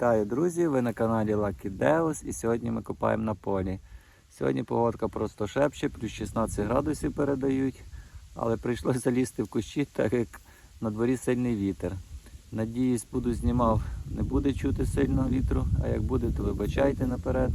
Вітаю, друзі! Ви на каналі Lucky Deus і сьогодні ми копаємо на полі. Сьогодні погодка просто шепче, плюс 16 градусів передають, але прийшлося залізти в кущі, так як на дворі сильний вітер. Надіюсь, буду знімав, не буде чути сильного вітру, а як буде, то вибачайте наперед.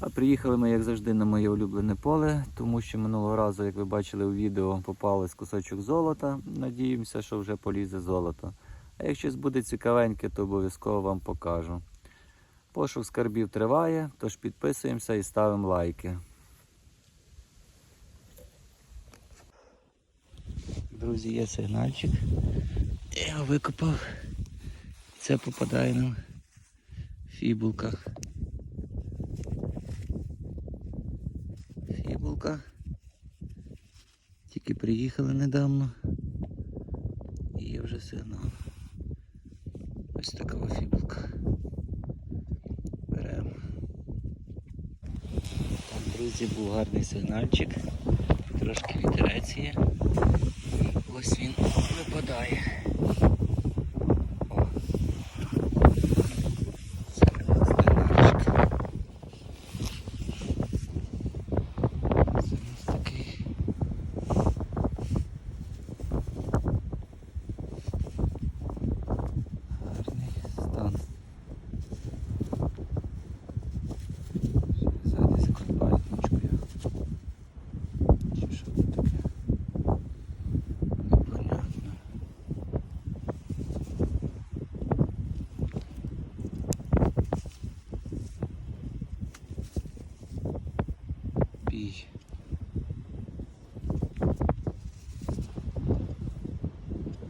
А приїхали ми, як завжди, на моє улюблене поле, тому що минулого разу, як ви бачили у відео, попали з кусочок золота. Надіємося, що вже полізе золото. А якщо буде цікавеньке, то обов'язково вам покажу. Пошук скарбів триває, тож підписуємося і ставимо лайки. Друзі, є сигнальчик. Я його викопав. Це попадає нам в фібулках. Фібулка. Тільки приїхали недавно. І є вже сигнал. Ось така фібулка. Беремо. Там, друзі, був гарний сигнальчик. Трошки вітерець є. Ось він випадає. О. Це сигнальчик. Це ось такий. Гарний стан. Ззаді закопають нічкою. Чи що це таке? Непонятно. Пій.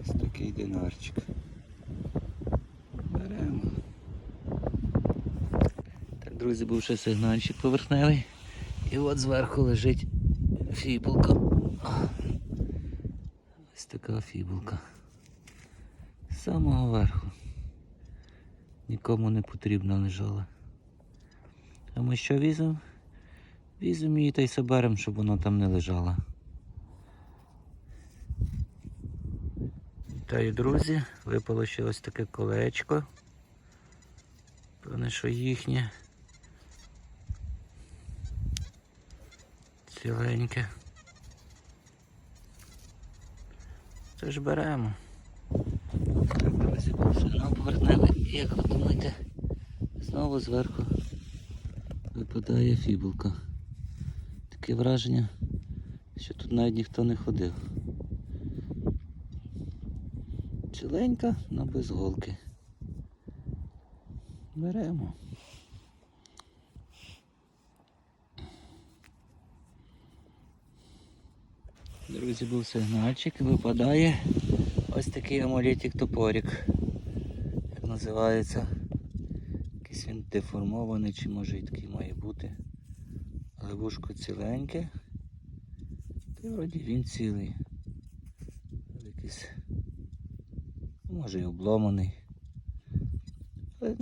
Ось такий динарчик. Беремо. Так, друзі, був ще сигнальчик поверхневий. І от зверху лежить фібулка. Ось така фібулка. З самого верху. Нікому не потрібна лежала. А ми що візьмемо? Візьмемо її та й соберемо, щоб воно там не лежало. Вітаю, друзі. Випало ще ось таке колечко. Певне, що їхнє. Ціленьке. Це ж беремо. Сигнал повернемо. Як ви думаєте, знову зверху випадає фібулка. Таке враження, що тут навіть ніхто не ходив. Ціленька, але без голки. Беремо. Друзі, був сигнальчик, і випадає ось такий амулетик топорик. Як називається. Якийсь він деформований, чи може і такий має бути. Але вушко ціленьке. Та вроді він цілий. Якийсь може і обломаний. Але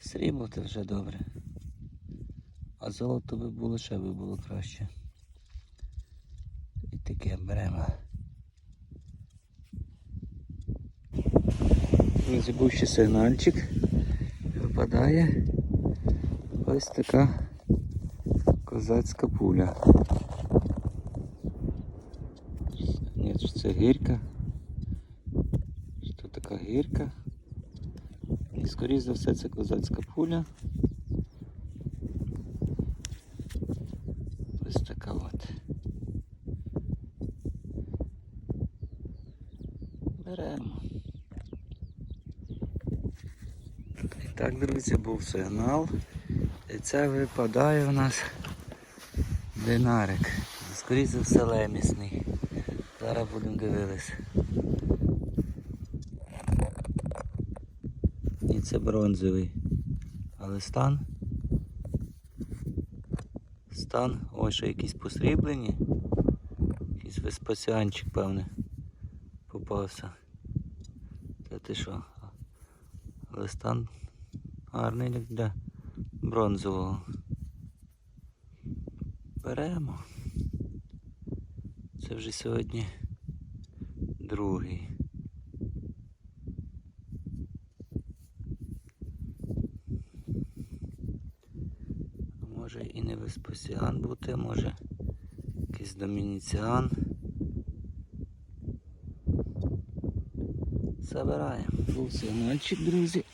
срібло це вже добре. А золото би було ще би було краще. Таке беремо. Друзі, був ще сигнальчик. Випадає ось така козацька пуля. Ні, це гірка. Що така гірка? І скоріш за все це козацька пуля. Ось така от. Беремо. І так, друзі, був сигнал. І це випадає у нас динарик. Скоріше все лемісний. Зараз будемо дивитися. І це бронзовий. Але стан. Стан, ось ще якісь посріблені. Якийсь веспасіанчик, певне, попався ти що? Листан гарний як для бронзового. Беремо. Це вже сьогодні другий. Може і не Веспасіан бути, може якийсь домініціан. Забираємо. Був сигнальчик, друзі.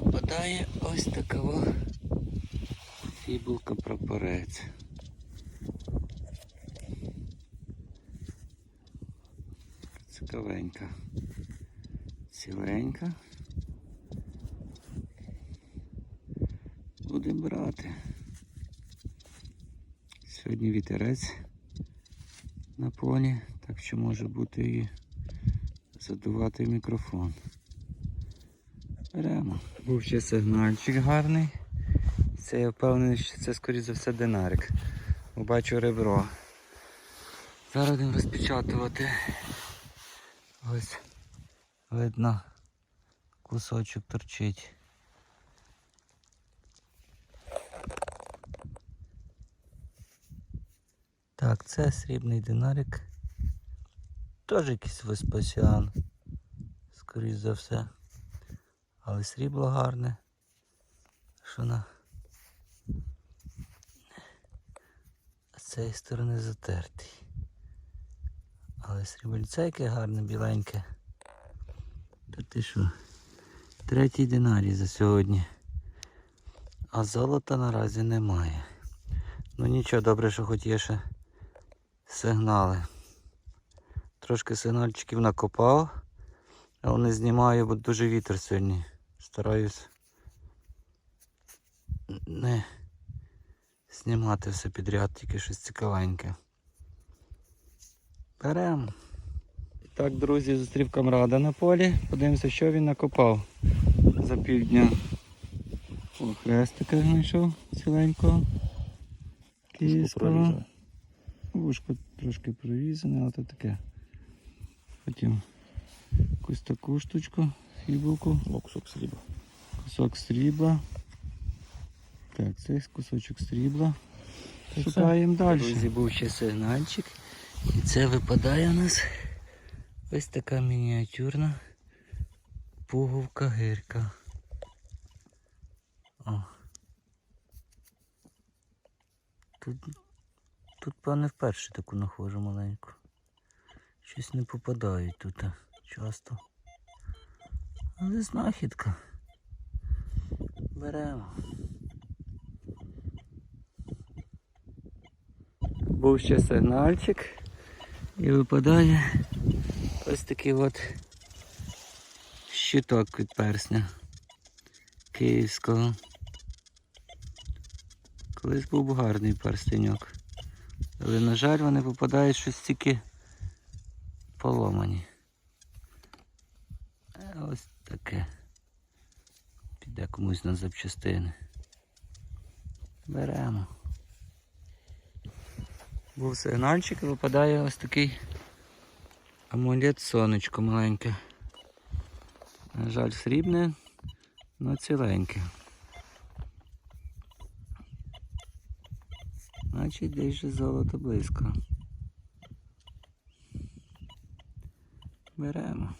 Випадає ось такова фібулка прапорець. Цікавенька. Ціленька. Будемо брати. Сьогодні вітерець на полі, так що може бути і задувати мікрофон. Беремо. Був ще сигнальчик гарний. Це я впевнений, що це скоріше за все динарик. Бо Бачу ребро. Зараз будемо розпечатувати. Ось видно кусочок торчить. Так, це срібний динарик. Теж якийсь Веспасіан. Скоріше за все. Але срібло гарне. Що на з цієї сторони затертий. Але срібельце яке гарне, біленьке. Та ти що? Третій динарій за сьогодні. А золота наразі немає. Ну нічого, добре, що хоч є ще сигнали. Трошки сигнальчиків накопав, але не знімаю, бо дуже вітер сьогодні. Стараюсь не знімати все підряд, тільки щось цікавеньке. Беремо. І так, друзі, зустрів камрада на полі. Подивимося, що він накопав за півдня. О, хрестика знайшов ціленького. Київського. Вушко трошки прорізане, але то таке. Потім якусь таку штучку, фібулку, О, кусок срібла. кусок срібла. Так, це кусочок срібла. І. Шукаємо далі. Друзі, був ще сигнальчик. І це випадає у нас ось така мініатюрна пуговка гирка. О. Тут, тут певне вперше таку нахожу маленьку. Щось не попадають тут часто. Але знахідка. Беремо. Був ще сигнальчик і випадає ось такий от щиток від персня київського. Колись був гарний перстеньок. Але, на жаль, вони попадають щось тільки поломані. А ось таке. Піде комусь на запчастини. Беремо. Був сигнальчик і випадає ось такий амулет сонечко маленьке. На жаль, срібне, але ціленьке. Значить, десь же золото близько. Беремо.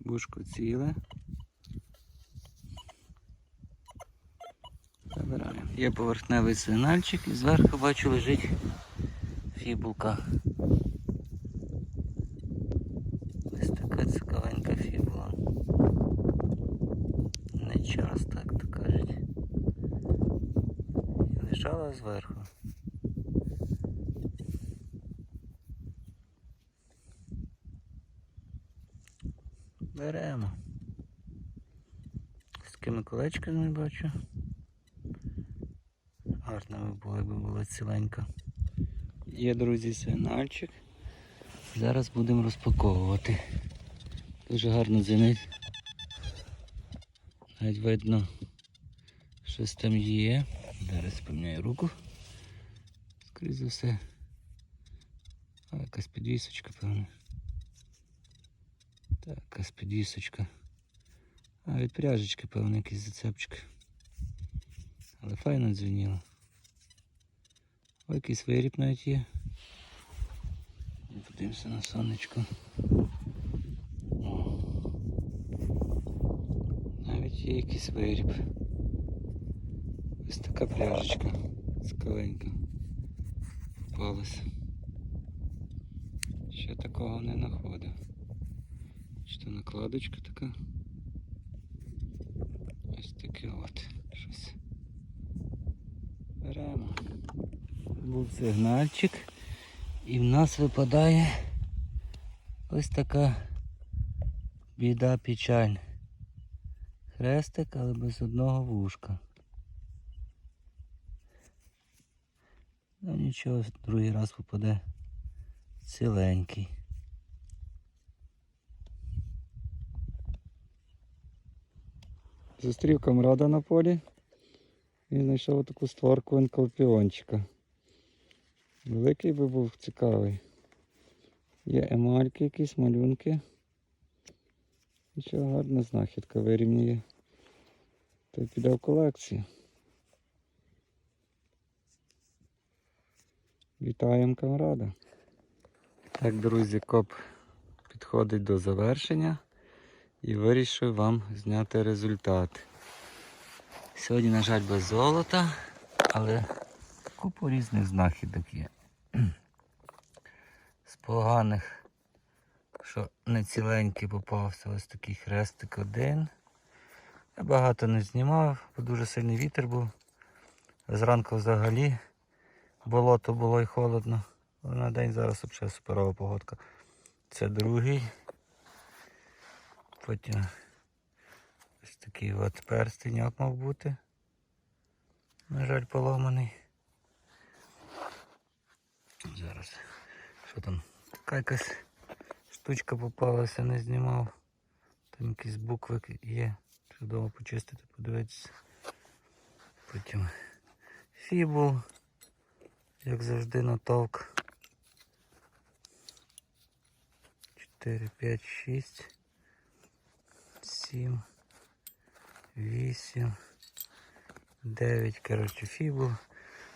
Бушко ціле. Забираємо. Є поверхневий сигнальчик і зверху бачу лежить фібулка. Ось така цікавенька фібула. Не часто, як то кажуть. І лежала зверху. Беремо. З такими колечками бачу. Гарно би було, якби було ціленько. Є, друзі, сигнальчик. Зараз будемо розпаковувати. Дуже гарно дзвенить. Навіть видно, щось там є. Зараз поміняю руку. Скоріше за все. А, якась підвісочка, певно. Так, якась підвісочка. А від пряжечки, певно, якийсь зацепчик. Але файно дзвеніло. Ой, якийсь виріб навіть є. Подивимося на сонечко. О. Навіть є якийсь виріб. Ось така пляжечка скаленька попалася. Ще такого не знаходив. Чи то накладочка така? Ось таке от щось. Беремо. Був сигнальчик. І в нас випадає ось така біда печаль. Хрестик, але без одного вушка. Ну нічого, другий раз попаде ціленький. Зустрів камрада на полі і знайшов таку створку енколпіончика. Великий би був цікавий. Є емальки якісь, малюнки. Нічого гарна знахідка вирівнює. Й піде в колекцію. Вітаємо камрада. Так, друзі, коп підходить до завершення і вирішив вам зняти результат. Сьогодні, на жаль, без золота, але купу різних знахідок є. З поганих, що не ціленький попався, ось такий хрестик один. Я багато не знімав, бо дуже сильний вітер був. Зранку взагалі болото було і холодно. Але на день зараз взагалі суперова погодка. Це другий. Потім ось такий от перстеньок мав бути. На жаль, поломаний. Зараз. Що там? Така якась штучка попалася, не знімав. Там якісь букви є. Чудово почистити, подивитися. Потім фібул, як завжди, натовк. 4, 5, 6, 7, 8, 9, коротше, фібул.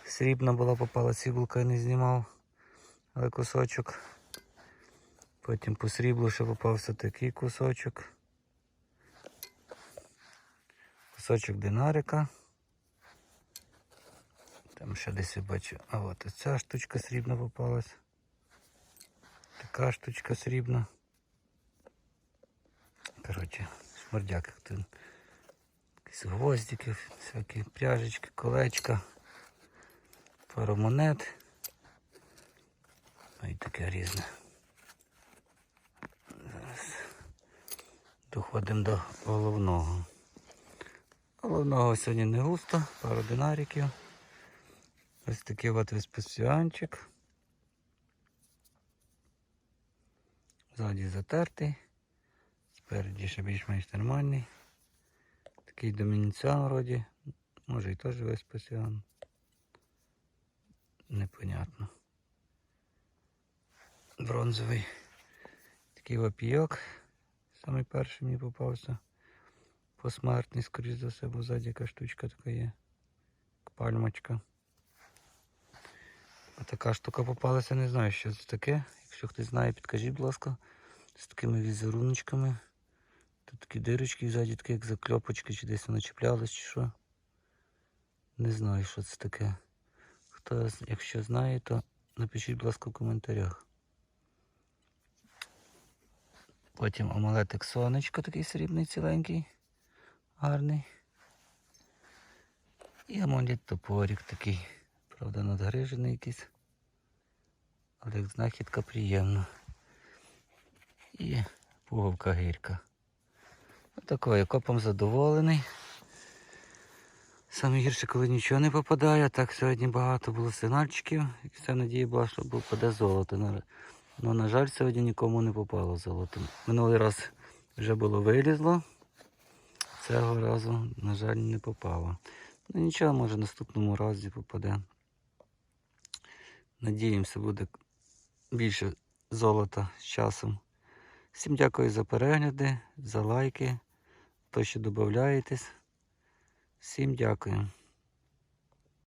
Срібна була попала сріблка, я не знімав, але кусочок. Потім по сріблу ще попався такий кусочок. Кусочок динарика. Там ще десь я бачу. А от ця штучка срібна попалась. Така штучка срібна. Коротше, шмардяк. Якісь гвоздики, всякі пряжечки, колечка, пару монет. Ну і таке різне. Зараз доходимо до головного. Головного сьогодні не густо, пару динариків. Ось такий от веспасіанчик. Ззаді затертий. Спереді ще більш-менш нормальний. Такий домініціан вроді. Може і теж веспасіан. Непонятно. Бронзовий. Такий вапійок. Самий перший мені попався. Посмертний, скоріш за все, бо ззаді яка штучка така є. Пальмочка. А така штука попалася, не знаю, що це таке. Якщо хтось знає, підкажіть, будь ласка. З такими візеруночками. Тут такі дирочки ззаді, такі як закльопочки, чи десь вони чіплялись, чи що. Не знаю, що це таке. Хто, якщо знає, то напишіть, будь ласка, в коментарях. Потім омелетик сонечко такий срібний ціленький, гарний. І амулет топорик такий, правда, надгрижений якийсь. Але як знахідка приємна. І пуговка гірка. Отакою копом задоволений. Саме гірше, коли нічого не попадає, так сьогодні багато було сигнальчиків. І вся надія була, що попаде золото. На- Ну, на жаль, сьогодні нікому не попало золото. Минулий раз вже було вилізло. Цього разу, на жаль, не попало. Ну нічого, може наступному разі попаде. Надіємося, буде більше золота з часом. Всім дякую за перегляди, за лайки, то що додаєтесь. Всім дякую.